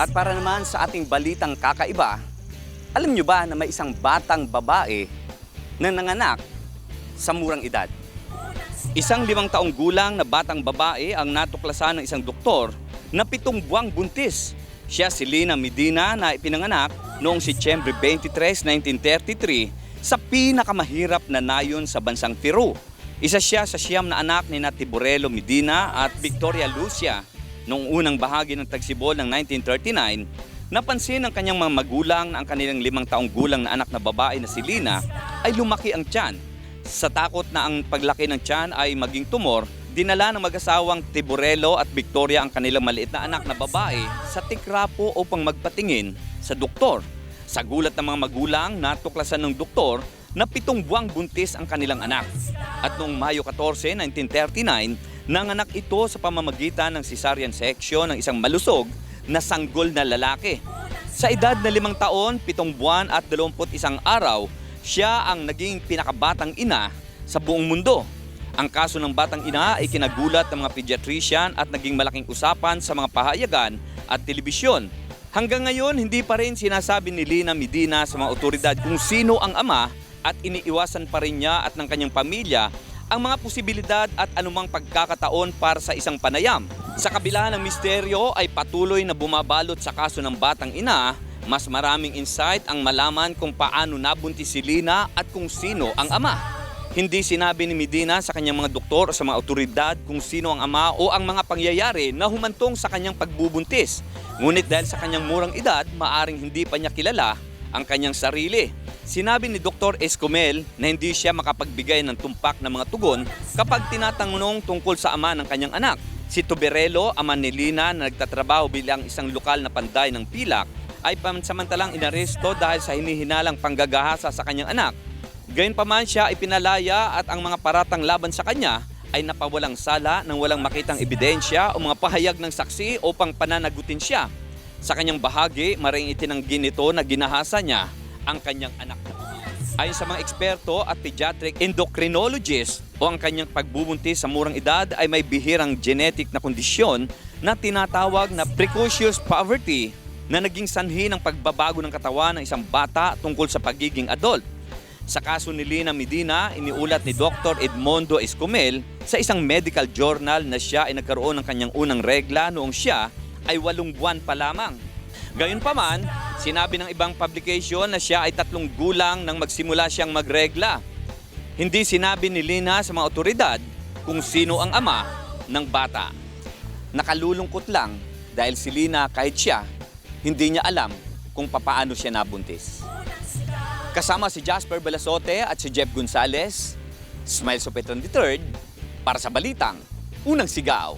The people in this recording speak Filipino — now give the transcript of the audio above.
At para naman sa ating balitang kakaiba, alam nyo ba na may isang batang babae na nanganak sa murang edad? Isang limang taong gulang na batang babae ang natuklasan ng isang doktor na pitong buwang buntis. Siya si Lina Medina na ipinanganak noong Setyembre 23, 1933 sa pinakamahirap na nayon sa bansang Peru. Isa siya sa siyam na anak ni na Tiborelo Medina at Victoria Lucia. Noong unang bahagi ng tagsibol ng 1939, napansin ng kanyang mga magulang na ang kanilang limang taong gulang na anak na babae na si Lina ay lumaki ang tiyan. Sa takot na ang paglaki ng tiyan ay maging tumor, dinala ng mag-asawang Tiborelo at Victoria ang kanilang maliit na anak na babae sa tikrapo upang magpatingin sa doktor. Sa gulat ng mga magulang, natuklasan ng doktor na pitong buwang buntis ang kanilang anak. At noong Mayo 14, 1939, nanganak ito sa pamamagitan ng cesarean section ng isang malusog na sanggol na lalaki. Sa edad na limang taon, pitong buwan at dalawamput isang araw, siya ang naging pinakabatang ina sa buong mundo. Ang kaso ng batang ina ay kinagulat ng mga pediatrician at naging malaking usapan sa mga pahayagan at telebisyon. Hanggang ngayon, hindi pa rin sinasabi ni Lina Medina sa mga otoridad kung sino ang ama at iniiwasan pa rin niya at ng kanyang pamilya ang mga posibilidad at anumang pagkakataon para sa isang panayam. Sa kabila ng misteryo ay patuloy na bumabalot sa kaso ng batang ina, mas maraming insight ang malaman kung paano nabuntis si Lina at kung sino ang ama. Hindi sinabi ni Medina sa kanyang mga doktor o sa mga otoridad kung sino ang ama o ang mga pangyayari na humantong sa kanyang pagbubuntis. Ngunit dahil sa kanyang murang edad, maaring hindi pa niya kilala ang kanyang sarili. Sinabi ni Dr. Escomel na hindi siya makapagbigay ng tumpak na mga tugon kapag tinatanong tungkol sa ama ng kanyang anak. Si Tuberelo, ama ni Lina na nagtatrabaho bilang isang lokal na panday ng pilak, ay pansamantalang inaresto dahil sa hinihinalang panggagahasa sa kanyang anak. Gayunpaman siya ay pinalaya at ang mga paratang laban sa kanya ay napawalang sala nang walang makitang ebidensya o mga pahayag ng saksi upang pananagutin siya. Sa kanyang bahagi, maring itinanggi nito na ginahasa niya ang kanyang anak. Ayon sa mga eksperto at pediatric endocrinologist o ang kanyang pagbubuntis sa murang edad ay may bihirang genetic na kondisyon na tinatawag na precocious poverty na naging sanhi ng pagbabago ng katawan ng isang bata tungkol sa pagiging adult. Sa kaso ni Lina Medina, iniulat ni Dr. Edmondo Escomel sa isang medical journal na siya ay nagkaroon ng kanyang unang regla noong siya ay walong buwan pa lamang. Gayunpaman, sinabi ng ibang publication na siya ay tatlong gulang nang magsimula siyang magregla. Hindi sinabi ni Lina sa mga otoridad kung sino ang ama ng bata. Nakalulungkot lang dahil si Lina kahit siya, hindi niya alam kung papaano siya nabuntis. Kasama si Jasper Belasote at si Jeff Gonzalez, Smile Sopetron III, para sa Balitang, Unang Sigaw.